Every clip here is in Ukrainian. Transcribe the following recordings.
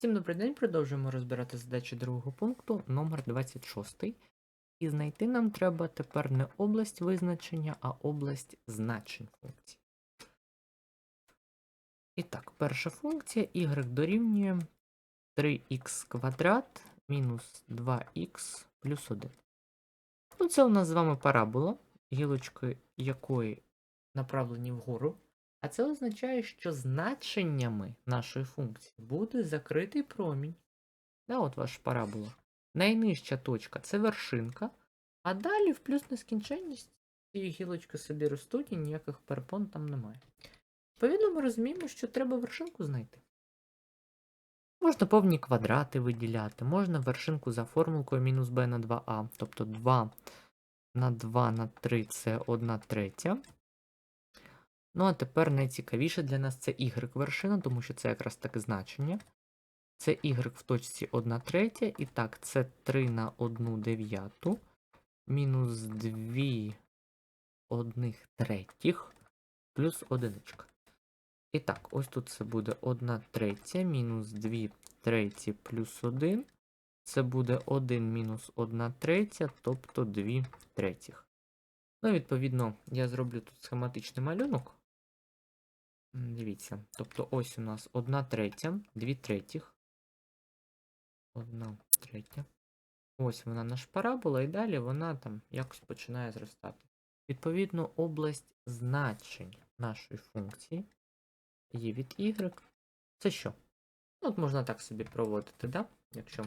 Всім добрий день, продовжуємо розбирати задачі другого пункту, номер 26. І знайти нам треба тепер не область визначення, а область значень функцій. І так, перша функція y дорівнює 3х квадрат мінус 2х плюс 1. Ну, це у нас з вами парабола, гілочки якої направлені вгору. А це означає, що значеннями нашої функції буде закритий промінь. Да, от ваша парабола. Найнижча точка це вершинка, а далі в плюс нескінченність ці гілочки собі ростуть і ніяких перепон там немає. Відповідно, ми розуміємо, що треба вершинку знайти. Можна повні квадрати виділяти, можна вершинку за формулкою мінус b на 2а, тобто 2 на 2 на 3 це 1 третя. Ну, а тепер найцікавіше для нас це y вершина, тому що це якраз таке значення. Це y в точці 1 третя. І так, це 3 на 1 дев'яту. Мінус 2 одних третіх. Плюс одиничка. І так, ось тут це буде 1 третя, мінус 2 треті плюс 1. Це буде 1 мінус 1 третя, тобто 2 третіх. Ну, відповідно, я зроблю тут схематичний малюнок. Дивіться, тобто ось у нас 1 третя, 2 третіх. 1 третя. Ось вона наша парабола, і далі вона там якось починає зростати. Відповідно, область значень нашої функції є від y. Це що? Ну, От можна так собі проводити, да? якщо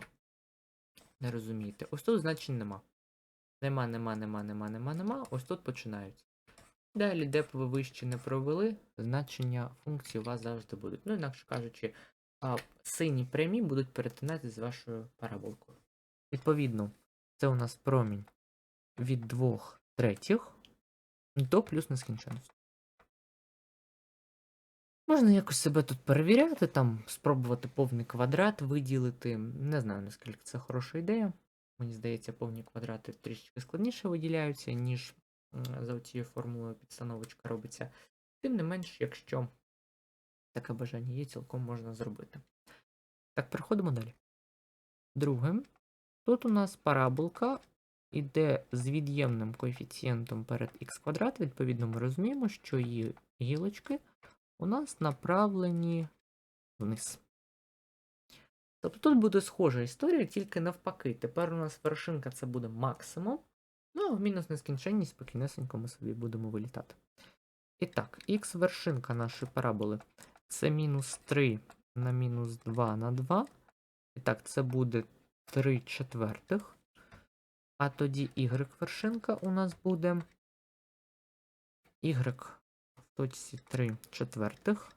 не розумієте. Ось тут значень нема. Нема, нема, нема, нема, нема, нема. Ось тут починаються. Далі, де б ви вище не провели, значення функції у вас завжди будуть. Ну, інакше кажучи, сині прямі будуть перетинати з вашою параболкою. Відповідно, це у нас промінь від 2 третіх до плюс нескінченності. Можна якось себе тут перевіряти, там спробувати повний квадрат виділити. Не знаю, наскільки це хороша ідея. Мені здається, повні квадрати трішечки складніше виділяються, ніж за цією формулою підстановочка робиться. Тим не менш, якщо таке бажання є, цілком можна зробити. Так, переходимо далі. Друге. Тут у нас параболка іде з від'ємним коефіцієнтом перед х квадрат. Відповідно, ми розуміємо, що її гілочки у нас направлені вниз. Тобто тут буде схожа історія, тільки навпаки. Тепер у нас вершинка це буде максимум. Ну, в мінус нескінченність спокійнесенько ми собі будемо вилітати. І так, х вершинка нашої параболи це мінус 3 на мінус 2 на 2. І так, це буде 3 четвертих. А тоді y вершинка у нас буде y в точці 3 четвертих.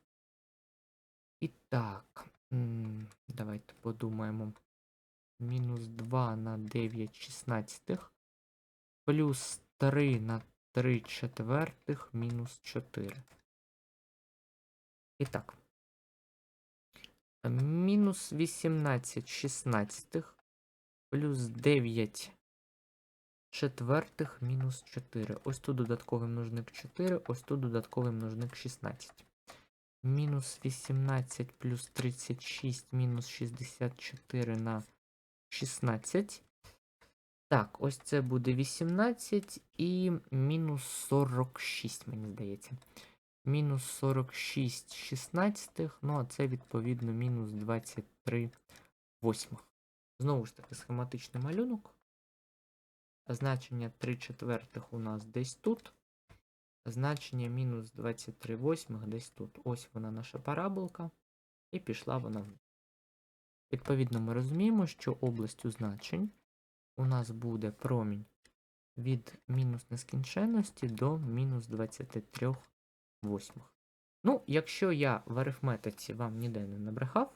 І так, давайте подумаємо. Мінус 2 на 9 шістнадцятих. Плюс 3 на 3 четвертих мінус 4. І так. Мінус 18 шістнадцятих. Плюс 9 четвертих мінус 4. Ось тут додатковий множник 4, ось тут додатковий множник 16. Мінус 18 плюс 36 мінус 64 на 16. Так, ось це буде 18 і мінус 46, мені здається. Мінус 46 шістнадцятих, ну а це відповідно мінус 23 восьмих. Знову ж таки, схематичний малюнок. Значення 3 четвертих у нас десь тут. Значення мінус 23 восьмих десь тут. Ось вона наша параболка. І пішла вона вниз. Відповідно, ми розуміємо, що областю значень у нас буде промінь від мінус нескінченності до мінус 23 восьмих. Ну, якщо я в арифметиці вам ніде не набрехав,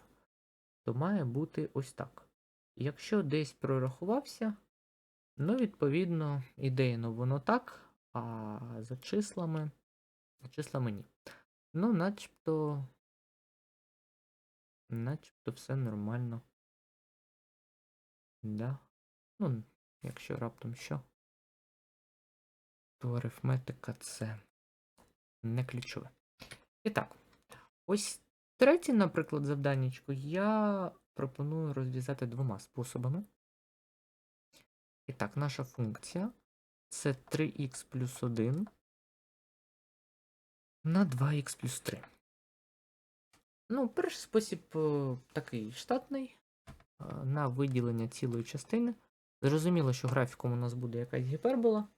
то має бути ось так. Якщо десь прорахувався, ну, відповідно, ідейно воно так, а за числами, за числами ні. Ну, начебто, начебто все нормально. Да. Ну, якщо раптом що, то арифметика це не ключове. І так, ось Третє, наприклад, завданнячко я пропоную розв'язати двома способами. І так, наша функція це 3х плюс 1 на 2х плюс 3. Ну, перший спосіб е, такий штатний е, на виділення цілої частини. Зрозуміло, що графіком у нас буде якась гіпербола.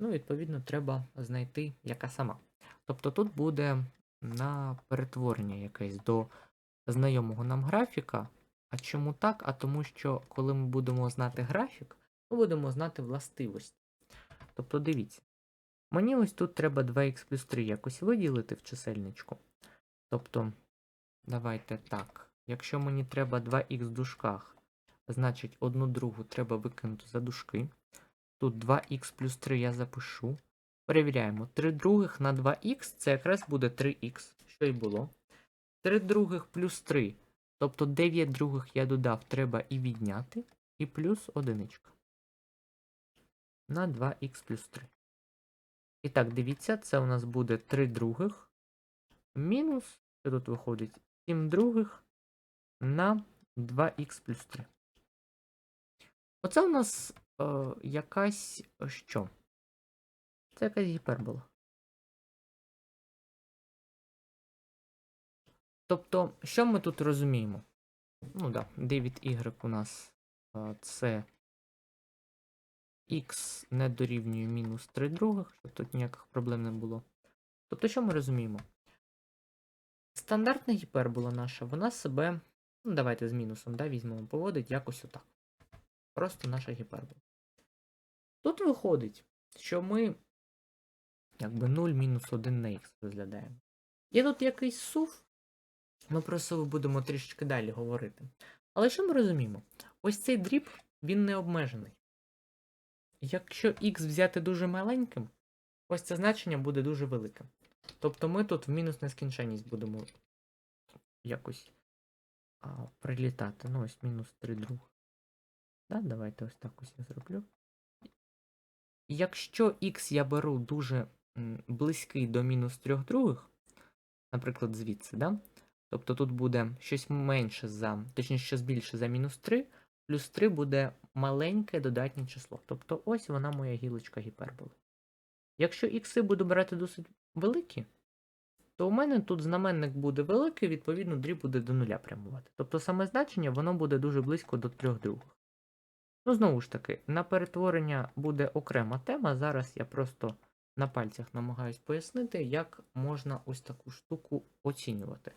Ну, відповідно, треба знайти яка сама. Тобто тут буде на перетворення якесь до знайомого нам графіка. А чому так? А тому що, коли ми будемо знати графік, ми будемо знати властивості. Тобто, дивіться, мені ось тут треба 2х плюс 3 якось виділити в чисельничку. Тобто, давайте так. Якщо мені треба 2х в дужках, значить одну другу треба викинути за дужки. Тут 2х плюс 3 я запишу. Перевіряємо. 3 других на 2х це якраз буде 3х, що й було. 3 других плюс 3. Тобто 9 других я додав, треба і відняти. І плюс одиничка. На 2х плюс 3. І так, дивіться, це у нас буде 3 других. Мінус, що тут виходить? 7 других на 2х плюс 3. Оце у нас е, якась е, що? Це якась гіпербола. Тобто, що ми тут розуміємо? Ну да, 9y у нас е, це x не дорівнює мінус 3 других, щоб тут ніяких проблем не було. Тобто, що ми розуміємо? Стандартна гіпербола наша, вона себе, ну давайте з мінусом да, візьмемо, поводить якось отак. Просто наша гіпербола. Тут виходить, що ми якби 0 мінус 1 на х розглядаємо. Є тут якийсь сув, ми про сув будемо трішечки далі говорити. Але що ми розуміємо? Ось цей дріб, він не обмежений. Якщо х взяти дуже маленьким, ось це значення буде дуже велике. Тобто ми тут в мінус нескінченність будемо якось а, прилітати. Ну, ось мінус 3 друг. Да, давайте ось так ось я зроблю. Якщо х я беру дуже близький до мінус 3 других, наприклад, звідси, да? тобто тут буде щось менше за, точніше, щось більше за мінус 3, плюс 3 буде маленьке додатнє число. Тобто ось вона моя гілочка гіперболи. Якщо ікси буду брати досить великі, то у мене тут знаменник буде великий, відповідно, дріб буде до нуля прямувати. Тобто саме значення воно буде дуже близько до 3 других. Ну, знову ж таки, на перетворення буде окрема тема. Зараз я просто на пальцях намагаюсь пояснити, як можна ось таку штуку оцінювати.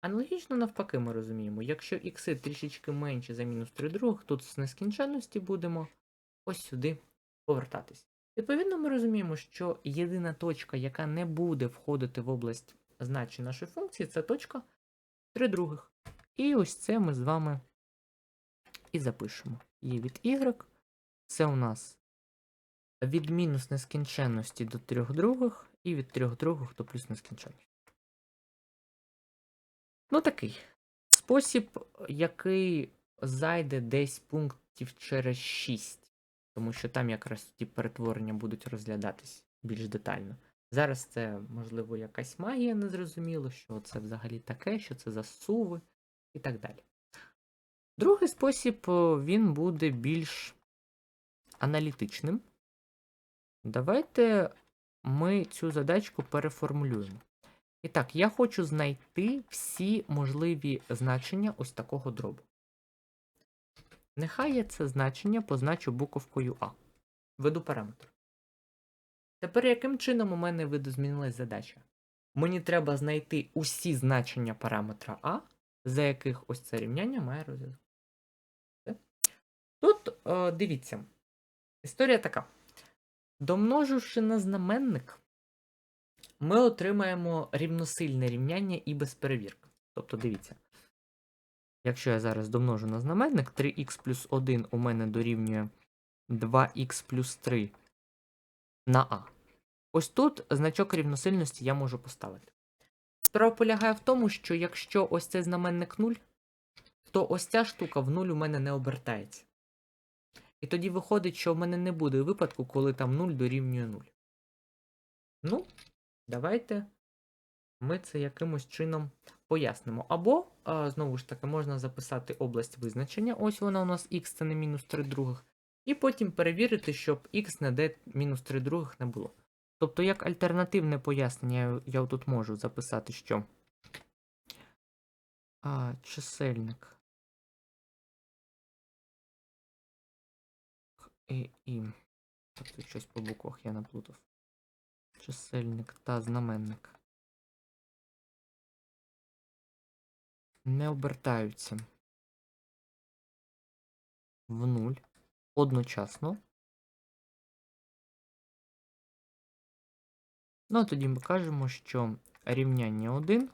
Аналогічно, навпаки, ми розуміємо, якщо ікси трішечки менші за мінус 3 других, тут з нескінченності будемо ось сюди повертатись. Відповідно, ми розуміємо, що єдина точка, яка не буде входити в область значень нашої функції, це точка 3 других. І ось це ми з вами і запишемо. Є від y. Це у нас від мінус нескінченності до 3 других, і від 3 других до плюс нескінченності. Ну, такий спосіб, який зайде десь пунктів через 6, тому що там якраз ті перетворення будуть розглядатись більш детально. Зараз це, можливо, якась магія незрозуміло, що це взагалі таке, що це за суви і так далі. Другий спосіб він буде більш аналітичним. Давайте ми цю задачку переформулюємо. І так, я хочу знайти всі можливі значення ось такого дробу. Нехай я це значення позначу буковкою А. Веду параметр. Тепер яким чином у мене видозмінилась задача? Мені треба знайти усі значення параметра А, за яких ось це рівняння має розв'язок. Тут е, дивіться, історія така. Домноживши на знаменник, ми отримаємо рівносильне рівняння і без перевірки. Тобто, дивіться, якщо я зараз домножу на знаменник, 3х плюс 1 у мене дорівнює 2х плюс 3 на А. Ось тут значок рівносильності я можу поставити. Справа полягає в тому, що якщо ось цей знаменник 0, то ось ця штука в 0 у мене не обертається. І тоді виходить, що в мене не буде випадку, коли там 0 дорівнює 0. Ну, давайте ми це якимось чином пояснимо. Або, знову ж таки, можна записати область визначення. Ось вона у нас х це не мінус 3 других. І потім перевірити, щоб х не де мінус 3 других не було. Тобто, як альтернативне пояснення, я тут можу записати, що а, чисельник і, і. Тобто щось по буквах я наплутав. Чисельник та знаменник. Не обертаються в нуль одночасно. Ну, а тоді ми кажемо, що рівняння 1,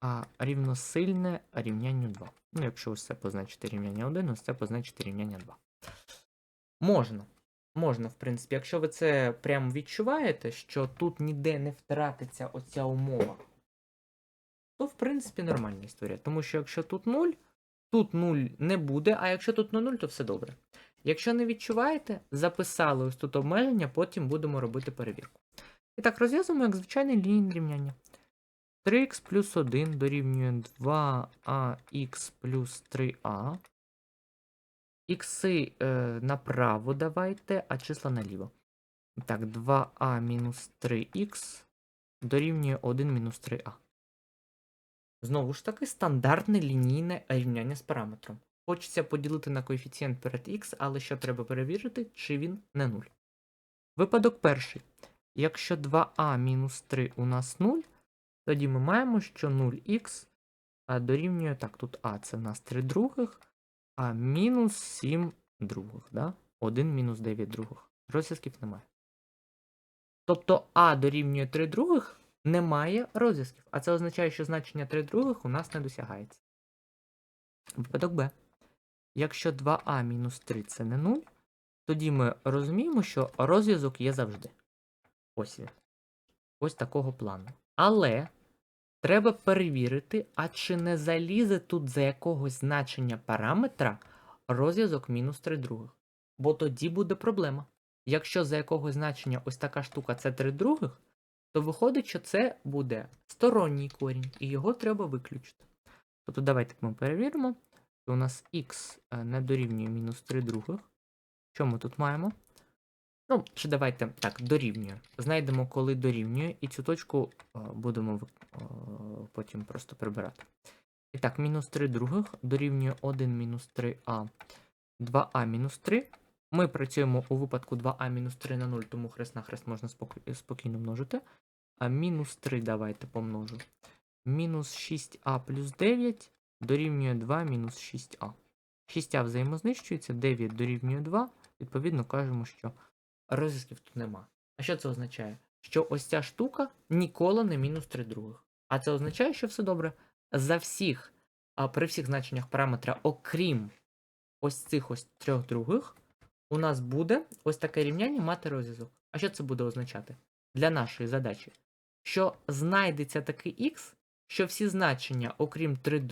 а рівносильне рівнянню 2. Ну, якщо ось це позначити рівняння 1, ось це позначити рівняння 2. Можна. Можна, в принципі, якщо ви це прямо відчуваєте, що тут ніде не втратиться оця умова, то в принципі нормальна історія. Тому що якщо тут 0, тут 0 не буде, а якщо тут на 0, то все добре. Якщо не відчуваєте, записали ось тут обмеження, потім будемо робити перевірку. І так, розв'язуємо як звичайне лінійне рівняння. 3х плюс 1 дорівнює 2ax плюс 3a. Ікси е, направо давайте, а числа наліво. Так, 2а мінус 3х дорівнює 1 мінус 3а. Знову ж таки, стандартне лінійне рівняння з параметром. Хочеться поділити на коефіцієнт перед х, але що треба перевірити, чи він не 0. Випадок перший. Якщо 2а мінус 3 у нас 0, тоді ми маємо, що 0х дорівнює. Так, тут а це в нас 3 других, а мінус 7 других. Да? 1 мінус 9 других. Розв'язків немає. Тобто а дорівнює 3 других немає розв'язків. А це означає, що значення 3 других у нас не досягається. Випадок Б. Якщо 2а мінус 3 це не 0, тоді ми розуміємо, що розв'язок є завжди. Ось він. Ось такого плану. Але треба перевірити, а чи не залізе тут за якогось значення параметра розв'язок мінус 3 других. Бо тоді буде проблема. Якщо за якогось значення ось така штука це 3 других, то виходить, що це буде сторонній корінь, і його треба виключити. Тобто давайте ми перевіримо. У нас х не дорівнює мінус 3 других. Що ми тут маємо? Ну, чи давайте так, дорівнює. Знайдемо, коли дорівнює, і цю точку е, будемо е, потім просто прибирати. І так, мінус 3 других дорівнює 1 мінус 3а, 2а мінус 3. Ми працюємо у випадку 2а мінус 3 на 0, тому хрест на хрест можна спокій, спокійно множити. А мінус 3 давайте помножу. Мінус 6а плюс 9 дорівнює 2 мінус 6а. 6а взаємознищується, 9 дорівнює 2. Відповідно, кажемо, що розв'язків тут нема. А що це означає? Що ось ця штука ніколи не мінус 3 других. А це означає, що все добре. За всіх, а при всіх значеннях параметра, окрім ось цих ось трьох других, у нас буде ось таке рівняння мати розв'язок. А що це буде означати? Для нашої задачі. Що знайдеться такий х, що всі значення, окрім 3,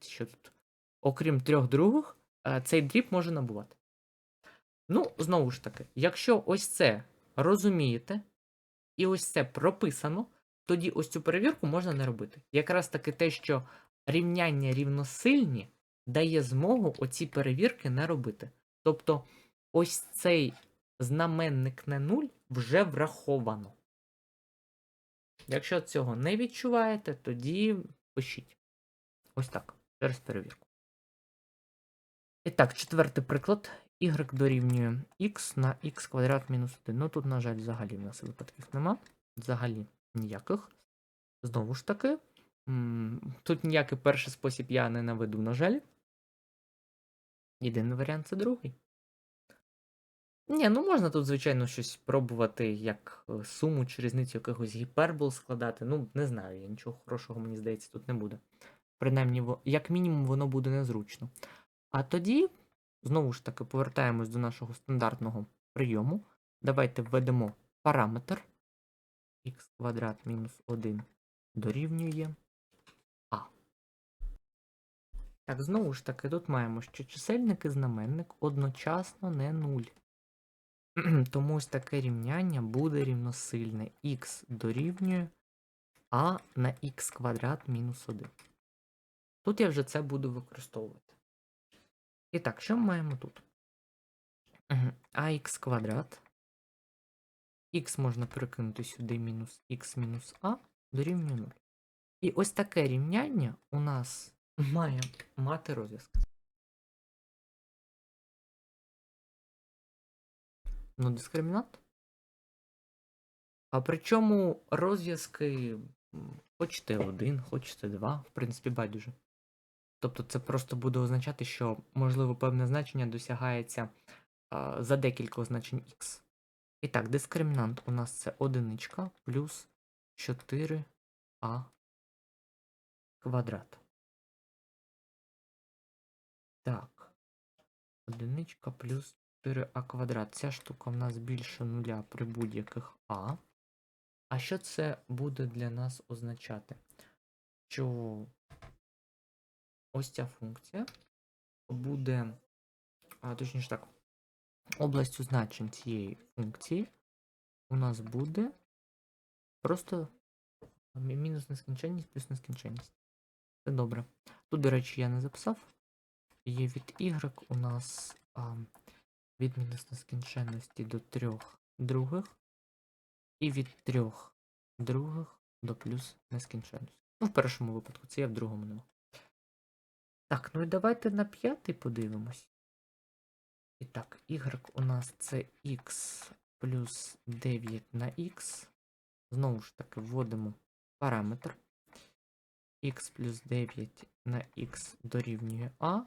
що тут, окрім трьох других, е, цей дріб може набувати. Ну, знову ж таки, якщо ось це розумієте, і ось це прописано, тоді ось цю перевірку можна не робити. Якраз таки те, що рівняння рівносильні, дає змогу оці перевірки не робити. Тобто, ось цей знаменник не 0 вже враховано. Якщо цього не відчуваєте, тоді пишіть. Ось так. Через перевірку. І так, четвертий приклад. Y дорівнює x на x квадрат мінус 1. Ну тут, на жаль, взагалі в нас випадків нема. Взагалі ніяких. Знову ж таки, тут ніякий перший спосіб я не наведу, на жаль. Єдиний варіант це другий. Ні, ну можна тут, звичайно, щось пробувати, як е, суму чи різницю якихось гіпербол складати. Ну, не знаю, я нічого хорошого, мені здається, тут не буде. Принаймні, як мінімум, воно буде незручно. А тоді, знову ж таки, повертаємось до нашого стандартного прийому. Давайте введемо параметр х квадрат мінус 1 дорівнює А. Так, знову ж таки, тут маємо, що чисельник і знаменник одночасно не 0. Тому ось таке рівняння буде рівносильне х дорівнює а на х квадрат мінус 1. Тут я вже це буду використовувати. І так, що ми маємо тут? Ах квадрат. Х можна перекинути сюди мінус х мінус а дорівнює 0. І ось таке рівняння у нас має мати розв'язок. Ну, дискримінант. А причому розв'язки хочете один, хочете два, в принципі, байдуже. Тобто це просто буде означати, що, можливо, певне значення досягається а, за декілька значень х. І так, дискримінант у нас це одиничка плюс 4а квадрат. Так. Одиничка плюс 4а квадрат. Ця штука в нас більше нуля при будь-яких а. А що це буде для нас означати? Що ось ця функція буде, а, точніше так, областю значень цієї функції у нас буде просто мінус нескінченність плюс нескінченність. Це добре. Тут, до речі, я не записав. Є від y у нас а, від мінус нескінченності до трьох других. І від трьох других до плюс нескінченності. Ну, в першому випадку, це я в другому нема. Так, ну і давайте на п'ятий подивимось. І так, y у нас це x плюс 9 на x. Знову ж таки, вводимо параметр. x плюс 9 на x дорівнює a.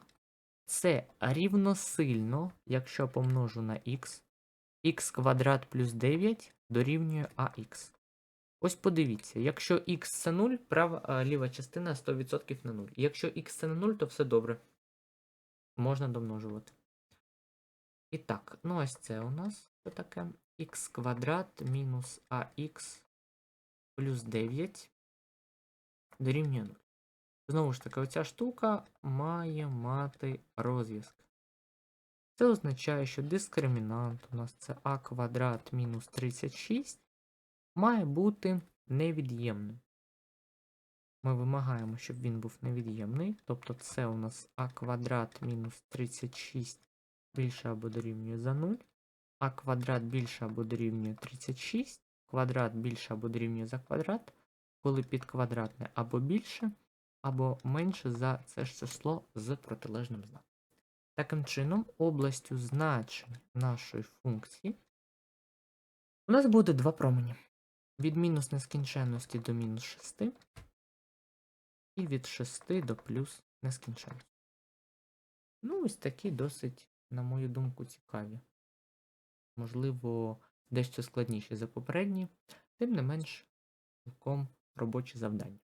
Це рівносильно, якщо помножу на x, x квадрат плюс 9 дорівнює ax. Ось подивіться, якщо x це 0, права ліва частина 100% на 0. Якщо x це не 0, то все добре. Можна домножувати. І так, ну ось це у нас що таке x квадрат мінус ax плюс 9 дорівнює 0. Знову ж таки, оця штука має мати розв'язок. Це означає, що дискримінант у нас це а квадрат мінус 36 має бути невід'ємним. Ми вимагаємо, щоб він був невід'ємний. Тобто це у нас а квадрат мінус 36 більше або дорівнює за 0, а квадрат більше або дорівнює 36, квадрат більше або дорівнює за квадрат, коли підквадратне або більше, або менше за це ж число з протилежним знаком. Таким чином, областю значень нашої функції у нас буде два промені. Від мінус нескінченності до мінус 6 і від 6 до плюс нескінченності. Ну, ось такі досить, на мою думку, цікаві. Можливо, дещо складніші за попередні, тим не менш, цілком робочі завдання.